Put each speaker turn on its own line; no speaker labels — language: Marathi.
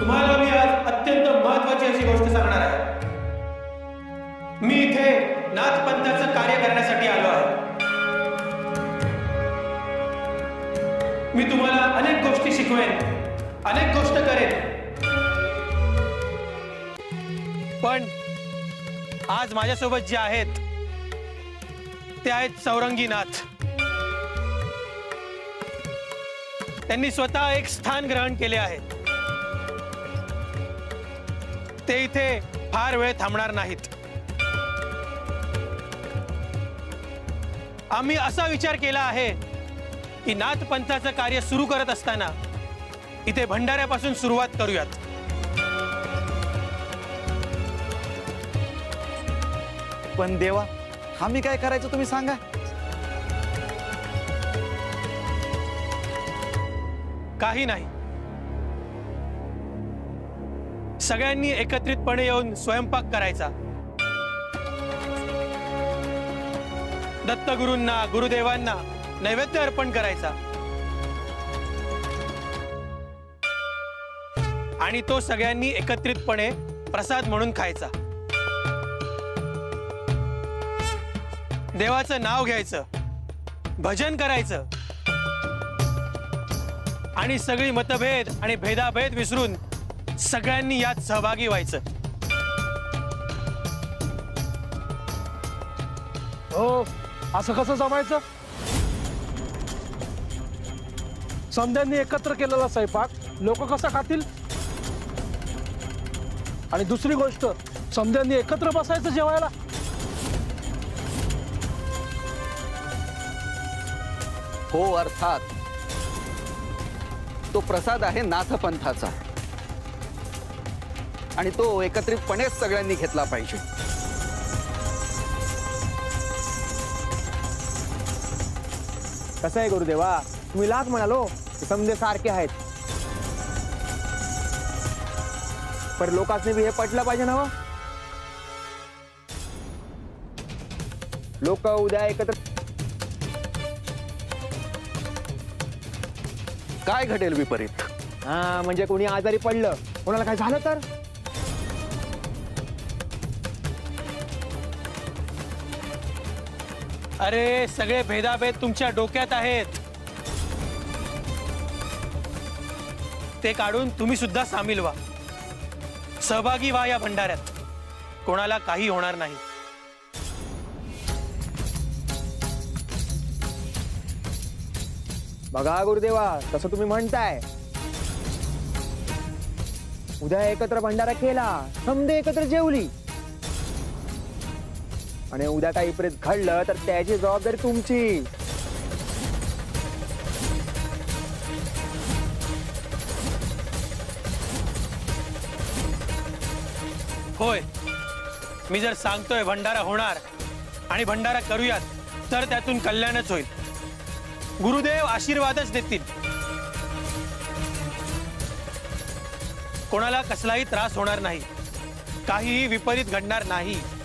तुम्हाला मी आज अत्यंत महत्वाची अशी गोष्ट सांगणार आहे. मी इथे नाथपंथाचं कार्य करण्यासाठी आलो आहे. मी तुम्हाला अनेक गोष्टी शिकवेन अनेक गोष्ट करेन. पण आज माझ्यासोबत जे आहेत ते आहेत सौरंगीनाथ त्यांनी स्वतः एक स्थान ग्रहण केले आहे. ते इथे फार वेळ थांबणार नाहीत. आम्ही असा विचार केला आहे की नाथ पंथाचं कार्य सुरू करत असताना इथे भंडाऱ्यापासून सुरुवात करूयात.
पण देवा आम्ही काय करायचं तुम्ही सांगा?
काही नाही. सगळ्यांनी एकत्रितपणे येऊन स्वयंपाक करायचा. दत्तगुरूंना गुरुदेवांना नैवेद्य अर्पण करायचा. आणि तो सगळ्यांनी एकत्रितपणे प्रसाद म्हणून खायचा. देवाचं नाव घ्यायचं. भजन करायचं. आणि सगळी मतभेद आणि भेदाभेद विसरून सगळ्यांनी यात सहभागी व्हायचं.
हो असं कसं जमायचं? समद्यांनी एकत्र केलेला स्वयंपाक लोक कसं खातील? आणि दुसरी गोष्ट समद्यांनी एकत्र बसायचं जेवायला?
हो अर्थात. तो प्रसाद आहे नाथपंथाचा. आणि तो एकत्रितपणेच सगळ्यांनी घेतला पाहिजे.
कसं आहे गुरुदेवा? तुम्ही लाख म्हणालो समजे सारखे आहेत. पण लोकांनी बी हे पटलं पाहिजे ना लोक उद्या एकत्र
काय घडेल विपरीत?
हा म्हणजे कोणी आजारी पडलं कोणाला काय झालं तर?
अरे सगळे भेदाभेद तुमच्या डोक्यात आहेत. ते काढून तुम्ही सुद्धा सामील व्हा. सहभागी व्हा या भंडाऱ्यात. कोणाला काही होणार नाही.
बघा गुरुदेवा तसं तुम्ही म्हणताय. उद्या एकत्र भंडारा केला समजे एकत्र जेवली. आणि उद्या काही विपरीत घडलं तर त्याची जबाबदारी तुमची.
होय. मी जर सांगतोय भंडारा होणार आणि भंडारा करूयात तर त्यातून कल्याणच होईल. गुरुदेव आशीर्वादच देतील. कोणाला कसलाही त्रास होणार नाही. काहीही विपरीत घडणार नाही.